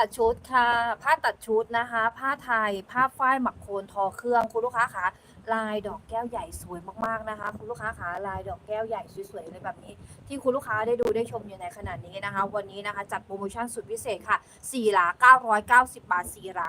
ตัดชุดค่ะ ผ้าตัดชุดนะคะ ผ้าไทย ผ้าฝ้ายหมักโคนทอเครื่องคุณลูกค้าคะลายดอกแก้วใหญ่สวยมากๆนะคะ คุณลูกค้าคะลายดอกแก้วใหญ่สวยๆเลยแบบนี้ ที่คุณลูกค้าได้ดูได้ชมอยู่ในขณะนี้นะคะ วันนี้นะคะจัดโปรโมชั่นสุดพิเศษค่ะ4หลา990 บาท4หลา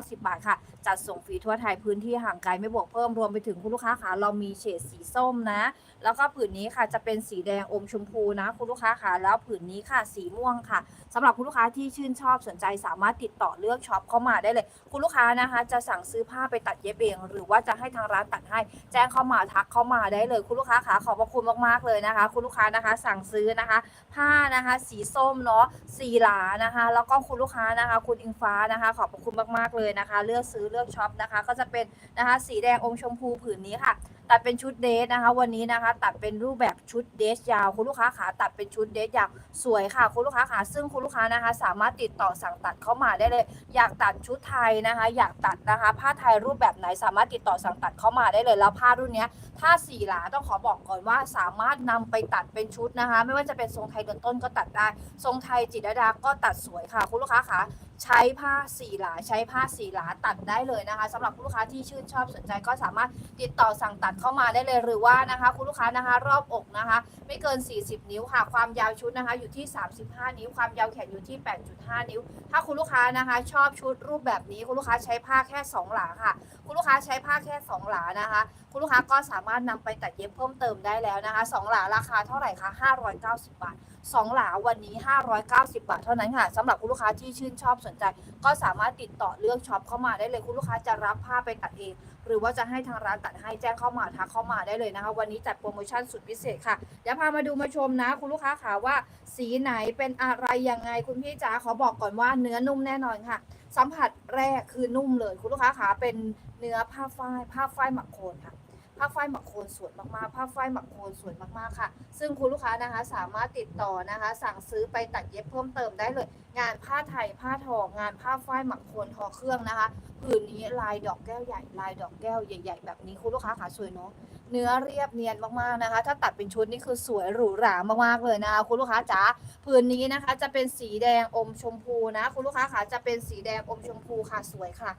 990 บาทค่ะ จัดส่งฟรีทั่วไทยพื้นที่ห่างไกลไม่บวกเพิ่มรวมไปถึงคุณลูกค้าคะเรามีเฉดสีส้มนะ แล้วก็ผืนนี้ค่ะจะเป็นสีแดงอมชมพูนะ คุณลูกค้าค่ะแล้วผืนนี้ค่ะสีม่วงค่ะ สำหรับคุณลูกค้าที่ชื่นชอบสนใจสามารถติดต่อเลือกช็อปเข้ามาได้เลย คุณลูกค้านะคะ จะสั่งซื้อผ้าไปตัดเย็บเอง หรือว่าจะให้ทางร้านตัดให้ แจ้งเข้ามาทักเข้ามาได้เลย คุณลูกค้าค่ะขอบพระคุณมากๆเลยนะคะ คุณลูกค้านะคะ สั่งซื้อนะคะ ผ้านะคะ สีส้มเนาะสีหลานะคะ แล้วก็คุณลูกค้านะคะ คุณอิงฟ้านะคะ ขอบพระคุณมากๆเลยนะคะ เลือกซื้อเลือกช็อปนะคะ ก็จะเป็นนะคะ สีแดงอมชมพูผืนนี้ค่ะ ตัดเป็นชุดเดทนะคะ วันนี้นะคะ ตัดเป็นรูปแบบชุดเดทยาว คุณลูกค้าขาตัดเป็นชุดเดทยาวสวยค่ะ คุณลูกค้าขาซึ่งคุณลูกค้านะคะ สามารถติดต่อสั่งตัดเข้ามาได้เลย อยากตัดชุดไทยนะคะ อยากตัดนะคะ ผ้าไทยรูปแบบไหนสามารถติดต่อสั่งตัดเข้ามาได้เลยแล้วผ้ารุ่นเนี้ยถ้าสีหลาต้องขอบอกก่อนว่าสามารถนำไปตัดเป็นชุดนะคะ ไม่ว่าจะเป็นทรงไทยเดินต้นก็ตัดได้ ทรงไทยจิตรดาก็ตัดสวยค่ะ คุณลูกค้าคะ ใช้ผ้าสีหลาใช้ผ้าสีหลาตัดได้เลยนะคะสำหรับคุณลูกค้าที่ชื่นชอบสนใจก็สามารถติดต่อสั่งตัดเข้ามาได้เลยหรือว่านะคะ คุณลูกค้านะคะ รอบอกนะคะ ไม่เกิน 40 นิ้วค่ะ ความยาวชุดนะคะ อยู่ที่ 35 นิ้ว ความยาวแขนอยู่ที่ 8.5 นิ้ว ถ้าคุณลูกค้านะคะ ชอบชุดรูปแบบนี้คุณลูกค้าใช้ผ้าแค่ 2 หลาค่ะ คุณลูกค้าใช้ผ้าแค่ 2 หลานะคะ คุณลูกค้าก็สามารถนำไปตัดเย็บเพิ่มเติมได้แล้วนะคะ2หลาราคาเท่าไหร่คะ590 บาท 2 หลาวันนี้ 590 บาท เท่านั้นค่ะสำหรับคุณลูกค้าที่ชื่นชอบสนใจ ก็สามารถติดต่อเลือกช็อปเข้ามาได้เลยคุณลูกค้าจะรับผ้าไปตัดเอง หรือว่าจะให้ทางร้านตัดให้แจ้งเข้ามาทักเข้ามาได้เลยนะคะ วันนี้จัดโปรโมชั่นสุดพิเศษค่ะเดี๋ยวพามาดูมาชมนะ คุณลูกค้าค่ะว่า สีไหนเป็นอะไรยังไงคุณพี่จ๋าขอบอกก่อนว่าเนื้อนุ่มแน่นอนค่ะ สัมผัสแรกคือนุ่มเลย คุณลูกค้าขาเป็นเนื้อผ้าฝ้ายผ้าฝ้ายหมักโคนค่ะ ผ้าฝ้ายหมักโคนสวยมากๆผ้าฝ้ายหมักโคนสวยมากๆค่ะ ซึ่งคุณลูกค้านะคะสามารถติดต่อนะคะ สั่งซื้อไปตัดเย็บเพิ่มเติมได้เลย งานผ้าไทยผ้าทองงานผ้าฝ้ายหมักโคนทอเครื่องนะคะผืนนี้ลายดอกแก้วใหญ่ ลายดอกแก้วใหญ่ ๆ แบบนี้คุณลูกค้าขาสวยเนาะเนื้อเรียบเนียนมากๆนะคะ ถ้าตัดเป็นชุดนี่คือสวยหรูหรามากๆเลยนะคะคุณลูกค้าจ๋าผืนนี้นะคะ จะเป็นสีแดงอมชมพูนะ คุณลูกค้าขาจะเป็นสีแดงอมชมพูค่ะสวยค่ะ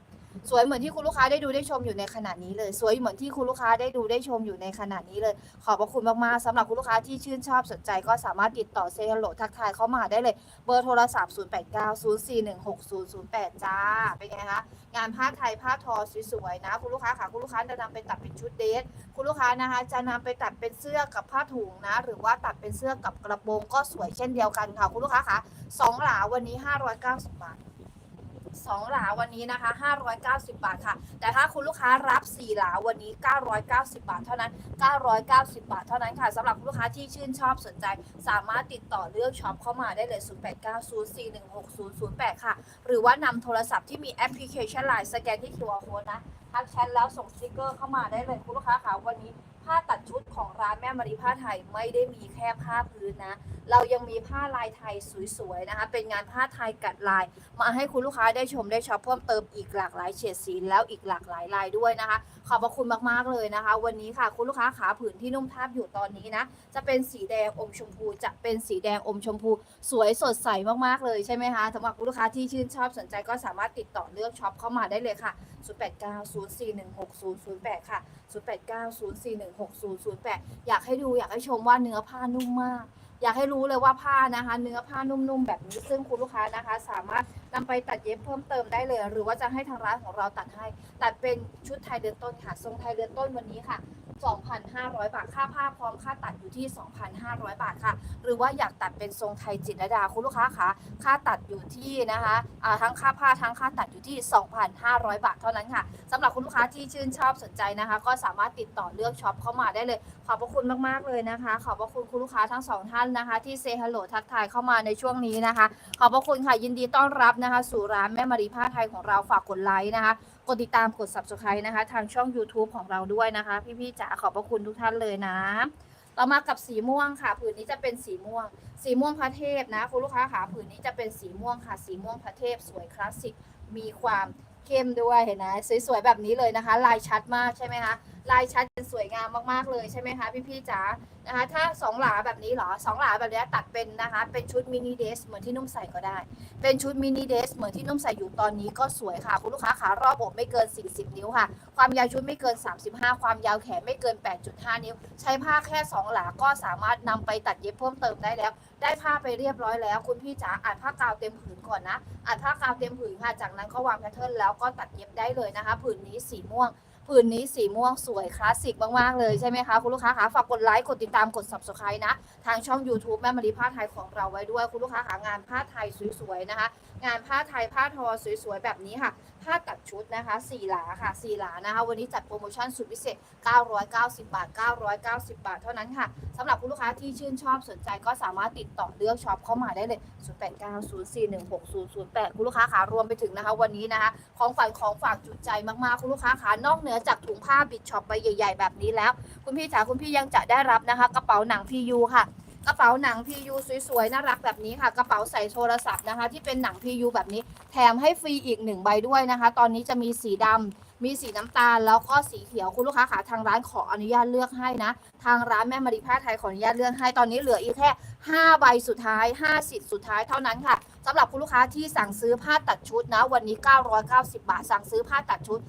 สวยเหมือนที่คุณลูกค้าได้ดูได้ชมอยู่ในขณะนี้เลย สวยเหมือนที่คุณลูกค้าได้ดูได้ชมอยู่ในขณะนี้เลย ขอบพระคุณมากๆสำหรับคุณลูกค้าที่ชื่นชอบสนใจก็สามารถติดต่อเซฮัลโหลทักทายเข้ามาได้เลย เบอร์โทรศัพท์ 0890416008 จ้า เป็นไงคะ งานผ้าไทยผ้าทอสวยๆนะ คุณลูกค้าค่ะ คุณลูกค้าจะนำไปตัดเป็นชุดเดทคุณลูกค้านะคะ จะนำไปตัดเป็นเสื้อกับผ้าถุงนะ หรือว่าตัดเป็นเสื้อกับกระโปรงก็สวยเช่นเดียวกันค่ะ คุณลูกค้าค่ะสองหลาวันนี้ 590 บาท สองหลาวันนี้นะคะ 590 บาทค่ะ แต่ถ้าคุณลูกค้ารับ 4 หลาวันนี้ 990 บาทเท่านั้น 990 บาทเท่านั้นค่ะสำหรับคุณลูกค้าที่ชื่นชอบสนใจ สามารถติดต่อเลือกช็อปเข้ามาได้เลย 0890416008 ค่ะ หรือว่านำโทรศัพท์ที่มีแอปพลิเคชัน Line สแกนที่ QR code นะทักแชทแล้วส่งสติกเกอร์เข้ามาได้เลยคุณลูกค้าค่ะวันนี้ ผ้าตัดชุดของร้านแม่มารีผ้าไทยไม่ได้มีแค่ผ้าพื้นนะ เรายังมีผ้าลายไทยสวยๆนะคะ เป็นงานผ้าไทยกัดลาย มาให้คุณลูกค้าได้ชมได้ช็อปเพิ่มเติมอีกหลากหลายเฉดสีแล้วอีกหลากหลายลายด้วยนะคะ ขอบพระคุณมากๆเลยนะคะ วันนี้ค่ะคุณลูกค้าขาผืนที่นุ่มทาบอยู่ตอนนี้นะ จะเป็นสีแดงอมชมพู จะเป็นสีแดงอมชมพู สวยสดใสมากๆเลยใช่ไหมคะสำหรับคุณลูกค้าที่ชื่นชอบสนใจก็สามารถติดต่อเลือกช็อปเข้ามาได้เลยค่ะ 0890416008 ค่ะ6008 อยากให้ดูอยากให้ชมว่าเนื้อผ้านุ่มมาก อยากให้รู้เลยว่าผ้านะคะ เนื้อผ้านุ่มๆแบบนี้ซึ่งคุณลูกค้านะคะ สามารถนำไปตัดเย็บเพิ่มเติมได้เลย หรือว่าจะให้ทางร้านของเราตัดให้ ตัดเป็นชุดไทยเดือนต้นค่ะ ทรงไทยเดือนต้นวันนี้ค่ะ 2,500 บาท ค่าผ้าพร้อมค่าตัดอยู่ที่ 2,500 บาทค่ะ หรือว่าอยากตัดเป็นทรงไทยจิตรดาคุณลูกค้าคะค่าตัดอยู่ที่นะคะทั้งค่าผ้าทั้งค่าตัดอยู่ที่ 2,500 บาทเท่านั้นค่ะสำหรับคุณลูกค้าที่ชื่นชอบสนใจนะคะ ก็สามารถติดต่อเลือกช็อปเข้ามาได้เลย ขอบพระคุณมากๆเลยนะคะ ขอบพระคุณคุณลูกค้าทั้งสองท่านนะคะ ที่เซฮัลโหลทักทายเข้ามาในช่วงนี้นะคะ ขอบพระคุณค่ะยินดีต้อนรับนะคะ สู่ร้านแม่มารีผ้าไทยของเราฝากกดไลค์นะคะ กดติดตามกด subscribe นะคะ ทางช่อง YouTube ของเราด้วยนะคะ พี่ๆจ๋าขอบพระคุณทุกท่านเลยนะต่อมากับสีม่วงค่ะ ผืนนี้จะเป็นสีม่วง สีม่วงพระเทพนะ คุณลูกค้าค่ะผืนนี้จะเป็นสีม่วงค่ะ สีม่วงพระเทพสวยคลาสสิกมีความเข้มด้วยเห็นไหมสวยๆแบบนี้เลยนะคะ ลายชัดมากใช่ไหมคะ ลายชัดเป็นสวยงามมากๆเลยใช่ไหมคะพี่ๆจ๋านะคะถ้าสองหลาแบบนี้เหรอสองหลาแบบนี้ตัดเป็นนะคะเป็นชุดมินิเดสเหมือนที่นุ่มใส่ก็ได้ เป็นชุดมินิเดสเหมือนที่นุ่มใส่อยู่ตอนนี้ก็สวยค่ะ คุณลูกค้าขารอบอกไม่เกิน 40 นิ้วค่ะ ความยาวชุดไม่เกิน 35 ความยาวแขนไม่เกิน 8.5 นิ้ว ใช้ผ้าแค่ 2 หลาก็สามารถนำไปตัดเย็บเพิ่มเติมได้แล้ว ได้ผ้าไปเรียบร้อยแล้ว คุณพี่จ๋าอัดผ้ากาวเต็มผืนก่อนนะอัดผ้ากาวเต็มผืนค่ะจากนั้นก็วางแพทเทิร์นแล้วก็ตัดเย็บได้เลยนะคะ ผืนนี้สีม่วง ผืนนี้สีม่วงสวยคลาสสิกมาก ๆ เลยใช่ไหมคะ คุณลูกค้าคะฝากกดไลค์กดติดตามกด subscribe นะ ทางช่อง YouTube แม่มารีผ้าไทยของเราไว้ด้วย คุณลูกค้าคะงานผ้าไทยสวย ๆ นะคะ งานผ้าไทยผ้าทอสวย ๆ แบบนี้ค่ะ ผ้าตัดชุดนะคะ4หลาค่ะ4หลานะคะ วันนี้จัดโปรโมชั่นสุดพิเศษ 990 บาท 990 บาท เท่านั้นค่ะสำหรับคุณลูกค้าที่ชื่นชอบสนใจก็สามารถติดต่อเลือกช็อปเข้ามาได้เลย 0890416008 คุณลูกค้าขารวมไปถึงนะคะ วันนี้นะคะ ของฝันของฝากจุใจมากๆ คุณลูกค้าขานอกเหนือจากถุงผ้าบิดช็อปไปใหญ่ ๆ แบบนี้แล้ว คุณพี่จ๋าคุณพี่ยังจะได้รับนะคะ กระเป๋าหนัง PU ค่ะ กระเป๋าหนัง PU สวยๆน่ารักแบบนี้ค่ะ กระเป๋าใส่โทรศัพท์นะคะ ที่เป็นหนัง PU แบบนี้ แถมให้ฟรีอีกหนึ่งใบด้วยนะคะ ตอนนี้จะมีสีดำมีสีน้ำตาลแล้วก็สีเขียวคุณลูกค้าขาทางร้านขออนุญาตเลือกให้นะ ทางร้านแม่มาริผ้าไทยขออนุญาตเลื่อกให้ตอนนี้เหลืออีกแค่ 5 ใบสุดท้าย 5 สิทธิ์สุดท้ายเท่านั้นค่ะสำหรับคุณลูกค้าที่สั่งซื้อผ้าตัดชุดนะ วันนี้ 990 บาท สั่งซื้อผ้าตัดชุด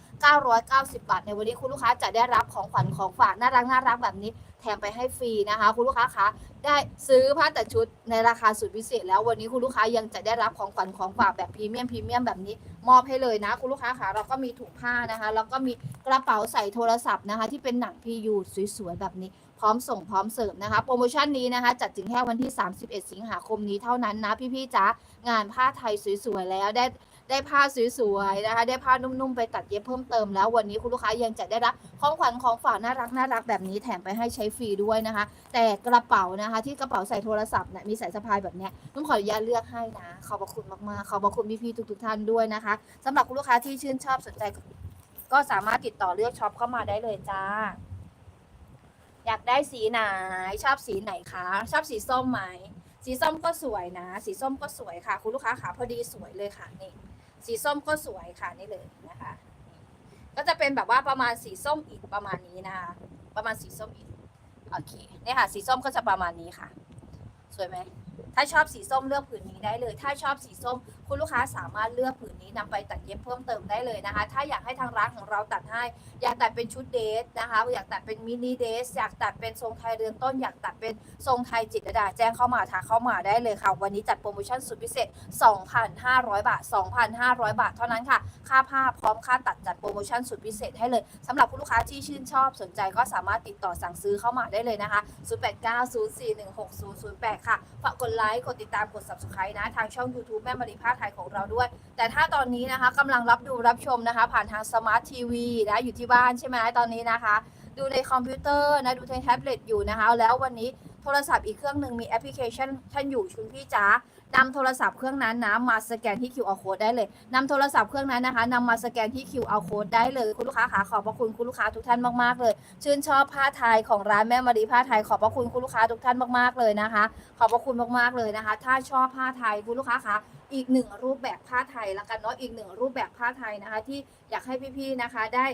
990 บาท ในวันนี้คุณลูกค้าจะได้รับของขวัญของฝากน่ารักน่ารักแบบนี้แถมไปให้ฟรีนะคะ คุณลูกค้าคะได้ซื้อผ้าตัดชุดในราคาสุดพิเศษ แล้ววันนี้คุณลูกค้ายังจะได้รับของขวัญของฝากแบบพรีเมียมพรีเมียมแบบนี้มอบให้เลยนะ คุณลูกค้าคะเราก็มีถุงผ้านะคะแล้วก็มีกระเป๋าใส่โทรศัพท์นะคะ ที่เป็นหนัง PU สวยๆแบบนี้ ร้อมส่งพร้อมเสิร์ฟนะคะ โปรโมชั่นนี้นะคะ จัดถึงแค่วันที่ 31 สิงหาคมนี้เท่านั้นนะพี่ๆจ๋างานผ้าไทยสวยๆแล้วได้ได้ผ้าสวยๆนะคะ ได้ผ้านุ่มๆไปตัดเย็บเพิ่มเติมแล้ววันนี้คุณลูกค้ายังจะได้รับของขวัญของฝากน่ารักน่ารักแบบนี้แถมไปให้ใช้ฟรีด้วยนะคะ แต่กระเป๋านะคะ ที่กระเป๋าใส่โทรศัพท์เนี่ยมีสายสะพายแบบเนี้ยนุ่มขออนุญาตเลือกให้นะขอบพระคุณมากๆขอบพระคุณพี่ๆทุก ๆ ท่านด้วยนะคะสำหรับคุณลูกค้าที่ชื่นชอบสนใจก็สามารถติดต่อเลือกช็อปเข้ามาได้เลยจ้า อยากได้สีไหน ชอบสีไหนคะ ชอบสีส้มไหม สีส้มก็สวยนะ สีส้มก็สวยค่ะ คุณลูกค้าขาพอดีสวยเลยค่ะนี่ สีส้มก็สวยค่ะนี่เลยนะคะ ก็จะเป็นแบบว่าประมาณสีส้มอีกประมาณนี้นะคะ ประมาณสีส้มอีก โอเคเนี่ยค่ะ สีส้มก็จะประมาณนี้ค่ะ สวยไหม ถ้าชอบสีส้มเลือกผืนนี้ได้เลย ถ้าชอบสีส้ม คุณลูกค้าสามารถเลือกผืนนี้นำไปตัดเย็บเพิ่มเติมได้เลยนะคะ ถ้าอยากให้ทางร้านของเราตัดให้ อยากตัดเป็นชุดเดทนะคะ อยากตัดเป็นมินิเดทอยากตัดเป็นทรงไทยเรือนต้น อยากตัดเป็นทรงไทยจิตรดา แจ้งเข้ามาทักเข้ามาได้เลยค่ะ วันนี้จัดโปรโมชั่นสุดพิเศษ 2,500 บาท 2,500 บาท เท่านั้นค่ะ ค่าผ้าพร้อมค่าตัดจัดโปรโมชั่นสุดพิเศษให้เลยสำหรับคุณลูกค้าที่ชื่นชอบสนใจก็สามารถติดต่อสั่งซื้อเข้ามาได้เลยนะคะ 0890416008 ค่ะฝากกดดไลค์ กดติดตาม กด subscribe นะ ทางช่อง YouTube แม่มารีผ้าไทยของเราด้วย แต่ถ้าตอนนี้นะคะกำลังรับดูรับชมนะคะ ผ่านทางสมาร์ททีวีนะอยู่ที่บ้านใช่ไหมตอนนี้นะคะ ดูในคอมพิวเตอร์นะ ดูในแท็บเล็ตอยู่นะคะ แล้ววันนี้ โทรศัพท์อีกเครื่องหนึ่งมีแอปพลิเคชันท่านอยู่คุณพี่จ๋านำโทรศัพท์เครื่องนั้นนะมาสแกนที่ QR code ได้เลยนำโทรศัพท์เครื่องนั้นนะคะนำมาสแกนที่ QR code ได้เลยคุณลูกค้าขาขอบพระคุณคุณลูกค้าทุกท่านมากๆเลย ชื่นชอบผ้าไทยของร้านแม่มารีผ้าไทยขอบพระคุณคุณลูกค้าทุกท่านมากๆเลยนะคะ ขอบพระคุณมากๆเลยนะคะ ถ้าชอบผ้าไทยคุณลูกค้าคะอีกหนึ่งรูปแบบผ้าไทยแล้วกันเนาะอีกหนึ่งรูปแบบผ้าไทยนะคะ ที่อยากให้พี่ๆนะคะได้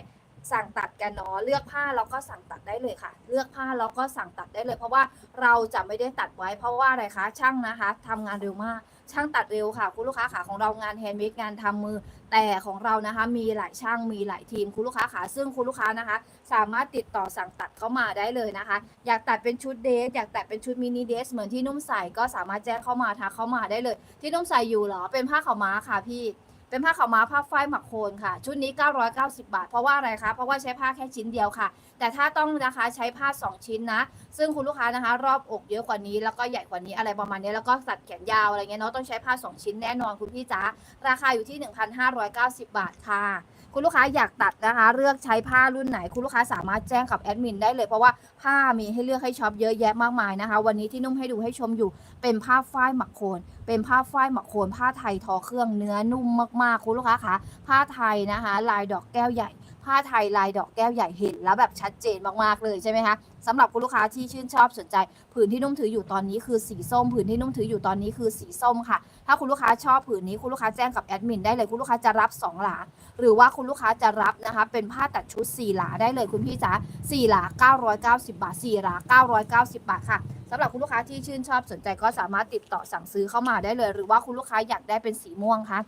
สั่งตัดกันเนาะเลือกผ้าแล้วก็สั่งตัดได้เลยค่ะ เลือกผ้าแล้วก็สั่งตัดได้เลย เพราะว่าเราจะไม่ได้ตัดไว้เพราะว่าอะไรคะช่างนะคะทำงานเร็วมาก ช่างตัดเร็วค่ะ คุณลูกค้าขาของเรางานแฮนด์เมดงานทำมือ แต่ของเรานะคะมีหลายช่างมีหลายทีมคุณลูกค้าขาซึ่งคุณลูกค้านะคะ สามารถติดต่อสั่งตัดเข้ามาได้เลยนะคะ อยากตัดเป็นชุดเดทอยากตัดเป็นชุดมินิเดทเหมือนที่นุ่มใส่ก็สามารถแจ้งเข้ามาทักเข้ามาได้เลย ที่นุ่มใส่อยู่เหรอเป็นผ้าขาวม้าค่ะพี่ เป็นผ้าขาวม้าผ้าฝ้ายหมักโคนค่ะ ชุดนี้ 990 บาท เพราะว่าอะไรคะ เพราะว่าใช้ผ้าแค่ชิ้นเดียวค่ะ แต่ถ้าต้องนะคะใช้ผ้า 2 ชิ้นนะ ซึ่งคุณลูกค้านะคะ รอบอกเยอะกว่านี้ แล้วก็ใหญ่กว่านี้อะไรประมาณนี้แล้วก็ตัดแขนยาวอะไรเงี้ยเนาะต้องใช้ผ้า 2 ชิ้นแน่นอนคุณพี่จ๋าราคาอยู่ที่ 1,590 บาทค่ะ คุณลูกค้าอยากตัดนะคะ เลือกใช้ผ้ารุ่นไหน คุณลูกค้าสามารถแจ้งกับแอดมินได้เลย เพราะว่าผ้ามีให้เลือกให้ช็อปเยอะแยะมากมายนะคะ วันนี้ที่นุ่มให้ดูให้ชมอยู่เป็นผ้าฝ้ายหมักโคน เป็นผ้าฝ้ายหมักโคน ผ้าไทยทอเครื่องเนื้อนุ่มมากๆ คุณลูกค้าคะผ้าไทยนะคะ ลายดอกแก้วใหญ่ ผ้าไทยลายดอกแก้วใหญ่เห็นแล้วแบบชัดเจนมากๆเลยใช่ไหมคะสำหรับคุณลูกค้าที่ชื่นชอบสนใจ ผืนที่นุ่มถืออยู่ตอนนี้คือสีส้ม ผืนที่นุ่มถืออยู่ตอนนี้คือสีส้มค่ะ ถ้าคุณลูกค้าชอบผืนนี้คุณลูกค้าแจ้งกับแอดมินได้เลยคุณลูกค้าจะรับ 2 หลา หรือว่าคุณลูกค้าจะรับนะคะเป็นผ้าตัดชุด 4 หลาได้เลยคุณพี่จ๋า4หลา 990 บาท 4 หลา 990 บาทค่ะสำหรับคุณลูกค้าที่ชื่นชอบสนใจก็สามารถติดต่อสั่งซื้อเข้ามาได้เลย หรือว่าคุณลูกค้าอยากได้เป็นสีม่วงคะ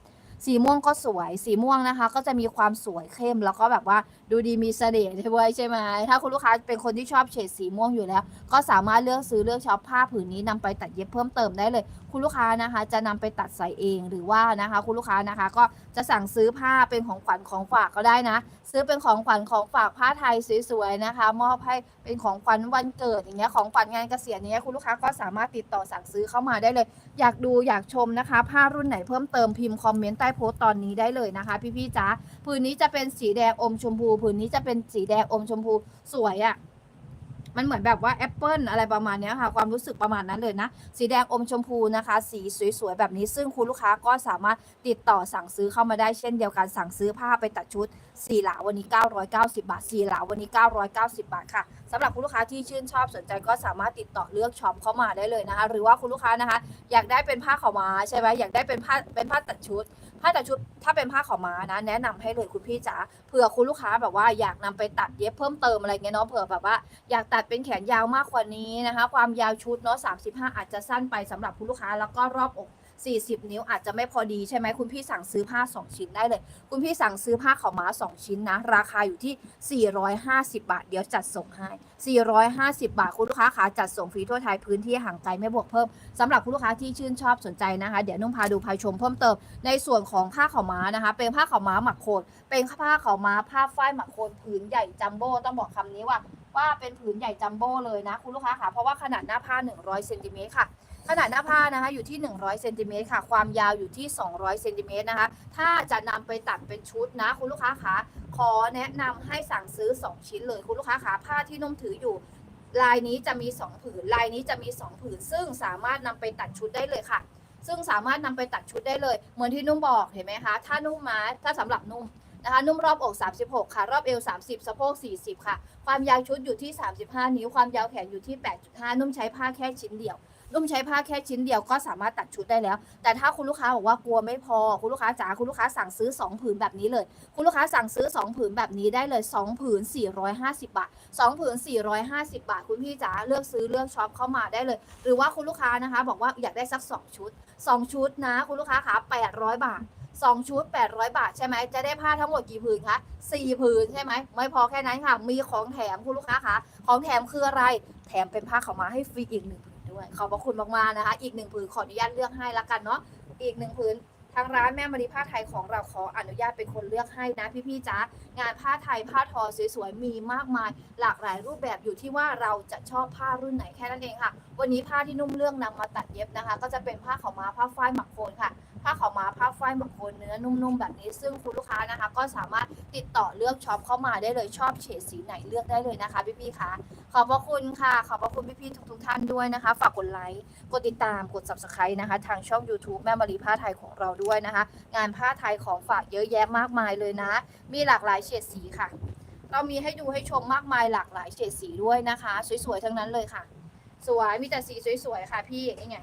สีม่วงก็สวย สีม่วงนะคะ ก็จะมีความสวยเข้มแล้วก็แบบว่าดูดีมีเสน่ห์ด้วยใช่ไหมถ้าคุณลูกค้าเป็นคนที่ชอบเฉดสีม่วงอยู่แล้ว ก็สามารถเลือกซื้อเลือกช็อปผ้าผืนนี้นำไปตัดเย็บเพิ่มเติมได้เลย คุณลูกค้านะคะ จะนำไปตัดใส่เองหรือว่านะคะ คุณลูกค้านะคะ ก็จะสั่งซื้อผ้าเป็นของขวัญของฝากก็ได้นะ ซื้อเป็นของขวัญของฝากผ้าไทยสวยๆนะคะ มอบให้เป็นของขวัญวันเกิดอย่างเงี้ยของขวัญงานเกษียณอย่างเงี้ยคุณลูกค้าก็สามารถติดต่อสั่งซื้อเข้ามาได้เลย อยากดูอยากชมนะคะ ผ้ารุ่นไหนเพิ่มเติมพิมพ์คอมเมนต์ใต้โพสต์ตอนนี้ได้เลยนะคะ พี่ๆจ๋าผืนนี้จะเป็นสีแดงอมชมพูผืนนี้จะเป็นสีแดงอมชมพูสวยอะ่ะมันเหมือนแบบว่าแอปเปิลอะไรประมาณนี้ค่ะ ความรู้สึกประมาณนั้นเลยนะ สีแดงอมชมพูนะคะ สีสวยๆ แบบนี้ซึ่งคุณลูกค้าก็สามารถติดต่อสั่งซื้อเข้ามาได้เช่นเดียวกันสั่งซื้อผ้าไปตัดชุดสี่หลาวันนี้ 990 บาทสี่หลาวันนี้ 990 บาทค่ะสำหรับคุณลูกค้าที่ชื่นชอบสนใจก็สามารถติดต่อเลือกช็อปเข้ามาได้เลยนะคะ หรือว่าคุณลูกค้านะคะ อยากได้เป็นผ้าขาวม้าใช่ไหมอยากได้เป็นผ้าเป็นผ้าตัดชุด ถ้าแต่ชุดถ้าเป็นผ้าขาวม้านะ แนะนำให้เลยคุณพี่จ๋าเผื่อคุณลูกค้าแบบว่าอยากนำไปตัดเย็บเพิ่มเติมอะไรเงี้ยเนาะเผื่อแบบว่าอยากตัดเป็นแขนยาวมากกว่านี้นะคะ ความยาวชุดเนาะสาอาจจะสั้นไปสำหรับคุณลูกค้าแล้วก็รอบอก 40 นิ้วอาจจะไม่พอดีใช่ไหมคุณพี่สั่งซื้อผ้า 2 ชิ้นได้เลย คุณพี่สั่งซื้อผ้าขาวม้า 2 ชิ้นนะ ราคาอยู่ที่ 450 บาท เดี๋ยวจัดส่งให้ 450 บาท คุณลูกค้าขาจัดส่งฟรีทั่วไทยพื้นที่ห่างไกลไม่บวกเพิ่มสำหรับคุณลูกค้าที่ชื่นชอบสนใจนะคะ เดี๋ยวนุ่งพาดูพายชมเพิ่มเติมในส่วนของผ้าขาวม้านะคะ เป็นผ้าขาวม้าหมักโคนเป็นผ้าขาวม้าผ้าฝ้ายหมักโคนผืนใหญ่จัมโบ้ต้องบอกคำนี้ว่าว่าเป็นผืนใหญ่จัมโบ้เลยนะคุณลูกค้าค่ะเพราะว่าขนาดหน้าผ้า 100เซนติเมตรค่ะ ขนาดหน้าผ้านะคะอยู่ที่ 100เซนติเมตรค่ะ ความยาวอยู่ที่ 200เซนติเมตรนะคะ ถ้าจะนำไปตัดเป็นชุดนะ คุณลูกค้าคะขอแนะนำให้สั่งซื้อ 2 ชิ้นเลยคุณลูกค้าคะผ้าที่นุ่มถืออยู่ลายนี้จะมี 2 ผืน ลายนี้จะมี 2 ผืน ซึ่งสามารถนำไปตัดชุดได้เลยค่ะ ซึ่งสามารถนำไปตัดชุดได้เลย เหมือนที่นุ่มบอกเห็นไหมคะ ถ้านุ่มมาถ้าสำหรับนุ่มนะคะ นุ่มรอบอก 36 ค่ะ รอบเอว 30 สะโพก 40 ค่ะ ความยาวชุดอยู่ที่ 35 นิ้ว ความยาวแขนอยู่ที่ 8.5 นุ่มใช้ผ้าแค่ชิ้นเดียว นุ่มใช้ผ้าแค่ชิ้นเดียวก็สามารถตัดชุดได้แล้ว แต่ถ้าคุณลูกค้าบอกว่ากลัวไม่พอ คุณลูกค้าจ๋าคุณลูกค้าสั่งซื้อ 2 ผืนแบบนี้เลย คุณลูกค้าสั่งซื้อ 2 ผืนแบบนี้ได้เลย 2 ผืน 450 บาท 2 ผืน 450 บาท คุณพี่จ๋าเลือกซื้อเลือกช็อปเข้ามาได้เลย หรือว่าคุณลูกค้านะคะ บอกว่าอยากได้สัก 2 ชุด 2 ชุดนะ คุณลูกค้าขา800 บาท2 ชุด 800 บาท ใช่ไหม จะได้ผ้าทั้งหมดกี่ผืนคะ4ผืนใช่ไหม ไม่พอแค่นั้นค่ะ มีของแถมคุณลูกค้าคะ ของแถมคืออะไร แถมเป็นผ้าขาวม้าให้ฟรีอีกหนึ่ง ด้วย ขอบพระคุณมากๆนะคะ อีกหนึ่งผืนขออนุญาตเลือกให้ละกันเนาะ อีกหนึ่งผืนทางร้านแม่มารีผ้าไทยของเราขออนุญาตเป็นคนเลือกให้นะพี่ๆจ๊ะงานผ้าไทยผ้าทอสวยๆมีมากมาย หลากหลายรูปแบบอยู่ที่ว่าเราจะชอบผ้ารุ่นไหนแค่นั้นเองค่ะ วันนี้ผ้าที่นุ่มเรื่องนำมาตัดเย็บนะคะ ก็จะเป็นผ้าขาวม้าผ้าฝ้ายหมักโคนค่ะ ผ้าขาวม้าผ้าฝ้ายหมักโคนเนื้อนุ่มๆแบบนี้ ซึ่งคุณลูกค้านะคะ ก็สามารถติดต่อเลือกช็อปเข้ามาได้เลยชอบเฉดสีไหนเลือกได้เลยนะคะพี่ๆคะขอบพระคุณค่ะ ขอบพระคุณพี่ๆทุกๆท่านด้วยนะคะ ฝากกดไลค์กดติดตามกด subscribe นะคะ ทางช่อง YouTube แม่มารีผ้าไทยของเราด้วยนะคะ งานผ้าไทยของฝากเยอะแยะมากมายเลยนะ มีหลากหลายเฉดสีค่ะ เรามีให้ดูให้ชมมากมายหลากหลายเฉดสีด้วยนะคะ สวยๆทั้งนั้นเลยค่ะ สวยมีแต่สีสวยๆค่ะพี่นี่ไง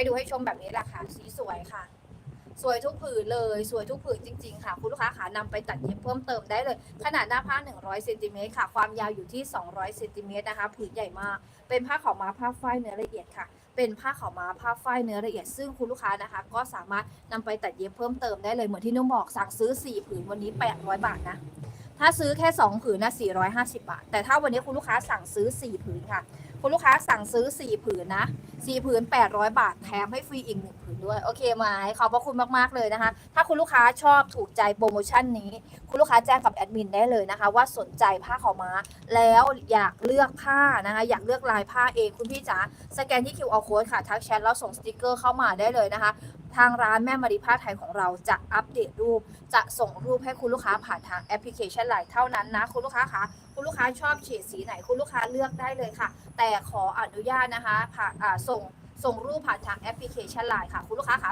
ให้ดูให้ชมแบบนี้แหละค่ะ สีสวยค่ะ สวยทุกผืนเลยสวยทุกผืนจริง ๆ ค่ะ คุณลูกค้าขานำไปตัดเย็บเพิ่มเติมได้เลย ขนาดหน้าผ้า 100เซนติเมตรค่ะ ความยาวอยู่ที่ 200เซนติเมตรนะคะ ผืนใหญ่มาก เป็นผ้าขาวม้าผ้าฝ้ายเนื้อละเอียดค่ะเป็นผ้าขาวม้าผ้าฝ้ายเนื้อละเอียดซึ่งคุณลูกค้านะคะ ก็สามารถนำไปตัดเย็บเพิ่มเติมได้เลยเหมือนที่นุ่มบอกสั่งซื้อ 4 ผืนวันนี้ 800 บาทนะ ถ้าซื้อแค่ 2 ผืนนะ450 บาท แต่ถ้าวันนี้คุณลูกค้าสั่งซื้อ 4 ผืนค่ะ คุณลูกค้าสั่งซื้อ 4 ผืนนะ 4 ผืน 800 บาท แถมให้ฟรีอีก 1 ผืนด้วย โอเคไหมขอบพระคุณมากๆเลยนะคะ ถ้าคุณลูกค้าชอบถูกใจโปรโมชั่นนี้ คุณลูกค้าแจ้งกับแอดมินได้เลยนะคะ ว่าสนใจผ้าขาวม้า แล้วอยากเลือกผ้านะคะ อยากเลือกลายผ้าเองคุณพี่จ๋า สแกนที่ QR code ค่ะ ทักแชทแล้วส่งสติกเกอร์เข้ามาได้เลยนะคะ ทางร้านแม่มารีผ้าไทยของเราจะอัปเดตรูป จะส่งรูปให้คุณลูกค้าผ่านทางแอปพลิเคชันไลน์เท่านั้นนะ คุณลูกค้าคะ คุณลูกค้าชอบเฉดสีไหนคุณลูกค้าเลือกได้เลยค่ะ แต่ขออนุญาตนะคะผ่าอ่าส่ง ส่งรูปผ่านทางแอปพลิเคชันไลน์ค่ะ คุณลูกค้าขา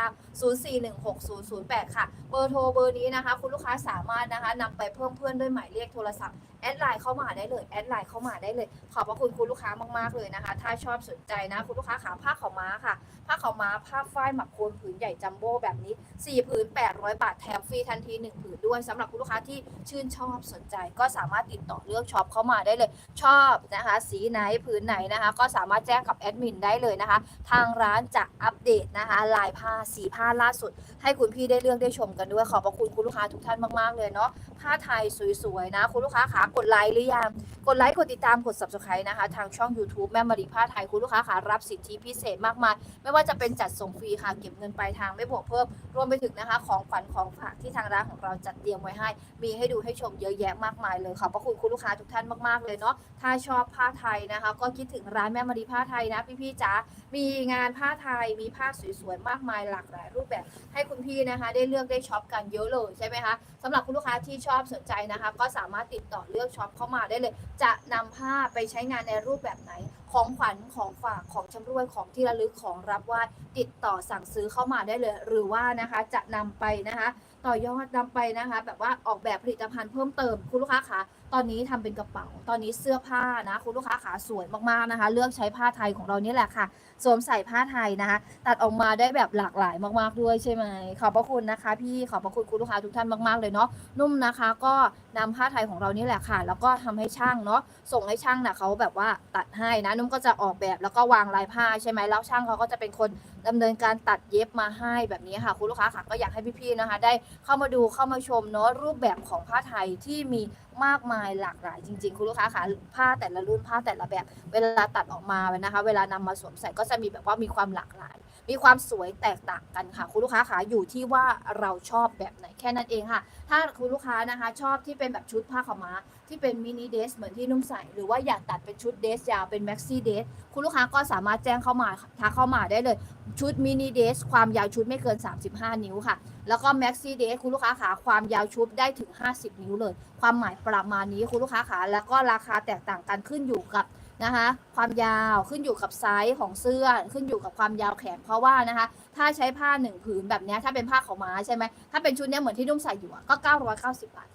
089 0416 008 ค่ะ เบอร์โทรเบอร์นี้นะคะ คุณลูกค้าสามารถนะคะนำไปเพิ่มเพื่อนด้วยหมายเลขโทรศัพท์แอดไลน์เข้ามาได้เลยแอดไลน์เข้ามาได้เลย ขอบพระคุณคุณลูกค้ามากๆเลยนะคะ ถ้าชอบสนใจนะ คุณลูกค้าขาผ้าขาวม้าค่ะ ผ้าขาวม้าผ้าฝ้ายหมักโคนผืนใหญ่จัมโบ้แบบนี้ 4 ผืน 800 บาทแถมฟรีทันที 1 ผืนด้วยสำหรับคุณลูกค้าที่ชื่นชอบสนใจ ก็สามารถติดต่อเลือกช็อปเข้ามาได้เลย ชอบนะคะ สีไหนผืนไหนนะคะ ก็สามารถแจ้งกับแอดมินได้เลยนะคะ ทางร้านจะอัปเดตนะคะ ลายผ้าสีผ้าล่าสุด ให้คุณพี่ได้เลือกได้ชมกันด้วยขอบพระคุณคุณลูกค้าทุกท่านมากๆเลยเนาะผ้าไทยสวยๆนะ คุณลูกค้าขากดไลค์หรือยังกดไลค์กดติดตามกด subscribe นะคะ ทางช่อง YouTube แม่มารีผ้าไทยคุณลูกค้าขารับสิทธิพิเศษมากมาย ไม่ว่าจะเป็นจัดส่งฟรีค่ะเก็บเงินปลายทางไม่บวกเพิ่ม รวมไปถึงนะคะ ของขวัญของฝากที่ทางร้านของเราจัดเตรียมไว้ให้ มีให้ดูให้ชมเยอะแยะมากมายเลยขอบพระคุณคุณลูกค้าทุกท่านมากๆเลยเนาะถ้าชอบผ้าไทยนะคะ ก็คิดถึงร้านแม่มารีผ้าไทยนะพี่ๆจ๋ามีงานผ้าไทยมีผ้าสวยๆมากมายหลากหลายรูปแบบ ให้คุณพี่นะคะ ได้เลือกได้ช็อปกันเยอะเลยใช่ไหมคะสำหรับคุณลูกค้าที่ชอบสนใจนะคะ ก็สามารถติดต่อเลือกช็อปเข้ามาได้เลย จะนำผ้าไปใช้งานในรูปแบบไหน ของขวัญของฝากของชำร่วยของที่ระลึกของรับไหว่าติดต่อสั่งซื้อเข้ามาได้เลย หรือว่านะคะจะนำไปนะคะ ต่อยอดนำไปนะคะ แบบว่าออกแบบผลิตภัณฑ์เพิ่มเติมคุณลูกค้าคะ ตอนนี้ทำเป็นกระเป๋า ตอนนี้เสื้อผ้านะ คุณลูกค้าขาสวยมากๆนะคะ เลือกใช้ผ้าไทยของเรานี่แหละค่ะ สวมใส่ผ้าไทยนะคะ ตัดออกมาได้แบบหลากหลายมากๆด้วยใช่ไหม ขอบพระคุณนะคะ พี่ ขอบพระคุณคุณลูกค้าทุกท่านมากๆเลยเนาะ นุ่มนะคะ ก็นำผ้าไทยของเรานี่แหละค่ะ แล้วก็ทำให้ช่างเนาะ ส่งให้ช่างนะเขาแบบว่าตัดให้นะ นุ่มก็จะออกแบบแล้วก็วางลายผ้าใช่ไหมแล้วช่างเขาก็จะเป็นคนดำเนินการตัดเย็บมาให้แบบนี้ค่ะ คุณลูกค้าค่ะ ก็อยากให้พี่ๆนะคะ ได้เข้ามาดูเข้ามาชมเนาะรูปแบบของผ้าไทยที่มีมากมายหลากหลายจริง ๆ คุณลูกค้าคะผ้าแต่ละรุ่นผ้าแต่ละแบบ เวลาตัดออกมานะคะ เวลานำมาสวมใส่ก็จะมีแบบว่ามีความหลากหลาย มีความสวยแตกต่างกันค่ะ คุณลูกค้าขาอยู่ที่ว่าเราชอบแบบไหนแค่นั้นเองค่ะ ถ้าคุณลูกค้านะคะ ชอบที่เป็นแบบชุดผ้าขาวม้า ที่เป็นมินิเดสเหมือนที่นุ่มใส่หรือว่าอยากตัดเป็นชุดเดสยาวเป็นแม็กซี่เดสคุณลูกค้าก็สามารถแจ้งเข้ามาทักเข้ามาได้เลย ชุดมินิเดสความยาวชุดไม่เกิน 35 นิ้วค่ะ แล้วก็แม็กซี่เดสคุณลูกค้าขาความยาวชุดได้ถึง 50 นิ้วเลย ความหมายประมาณนี้คุณลูกค้าขาแล้วก็ราคาแตกต่างกันขึ้นอยู่กับนะคะความยาวขึ้นอยู่กับไซส์ของเสื้อขึ้นอยู่กับความยาวแขนเพราะว่านะคะถ้าใช้ผ้าหนึ่งผืนแบบนี้ถ้าเป็นผ้าขาวม้าใช่ไหมถ้าเป็นชุดเนี้ยเหมือนที่นุ่มใส่อยู่อะก็ 990 บาท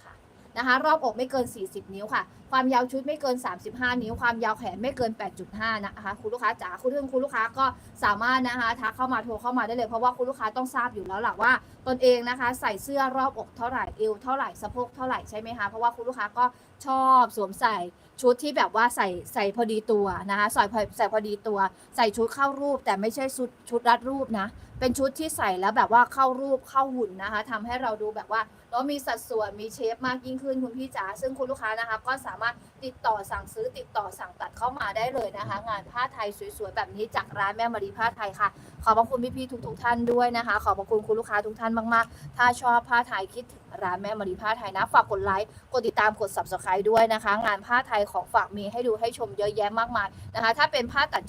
นะคะ รอบอกไม่เกิน 40 นิ้วค่ะ ความยาวชุดไม่เกิน 35 นิ้ว ความยาวแขนไม่เกิน 8.5 นะคะ คุณลูกค้าจ๋าคุณเรื่องคุณลูกค้าก็สามารถนะคะทักเข้ามาโทรเข้ามาได้เลย เพราะว่าคุณลูกค้าต้องทราบอยู่แล้วหล่ะว่า ตนเองนะคะ ใส่เสื้อรอบอกเท่าไหร่เอวเท่าไหร่สะโพกเท่าไหร่ใช่ไหมคะเพราะว่าคุณลูกค้าก็ ชอบสวมใส่ชุดที่แบบว่าใส่ใส่พอดีตัวนะคะใส่พอใส่พอดีตัว ใส่ชุดเข้ารูป แต่ไม่ใช่ชุดชุดรัดรูปนะ เป็นชุดที่ใส่แล้วแบบว่าเข้ารูปเข้าหุ่นนะคะทำให้เราดูแบบว่าเรามีสัดส่วนมีเชฟมากยิ่งขึ้นคุณพี่จ๋าซึ่งคุณลูกค้านะคะ ก็สามารถ ติดต่อสั่งซื้อติดต่อสั่งตัดเข้ามาได้เลยนะคะ งานผ้าไทยสวยๆแบบนี้จากร้านแม่มารีผ้าไทยค่ะ ขอบพระคุณพี่ๆทุกๆท่านด้วยนะคะ ขอบพระคุณคุณลูกค้าทุกท่านมากๆ ถ้าชอบผ้าไทยคิดถึงร้านแม่มารีผ้าไทยนะ ฝากกดไลค์กดติดตามกด subscribe ด้วยนะคะ งานผ้าไทยของฝากมีให้ดูให้ชมเยอะแยะมากมายนะคะ ถ้าเป็นผ้าตัด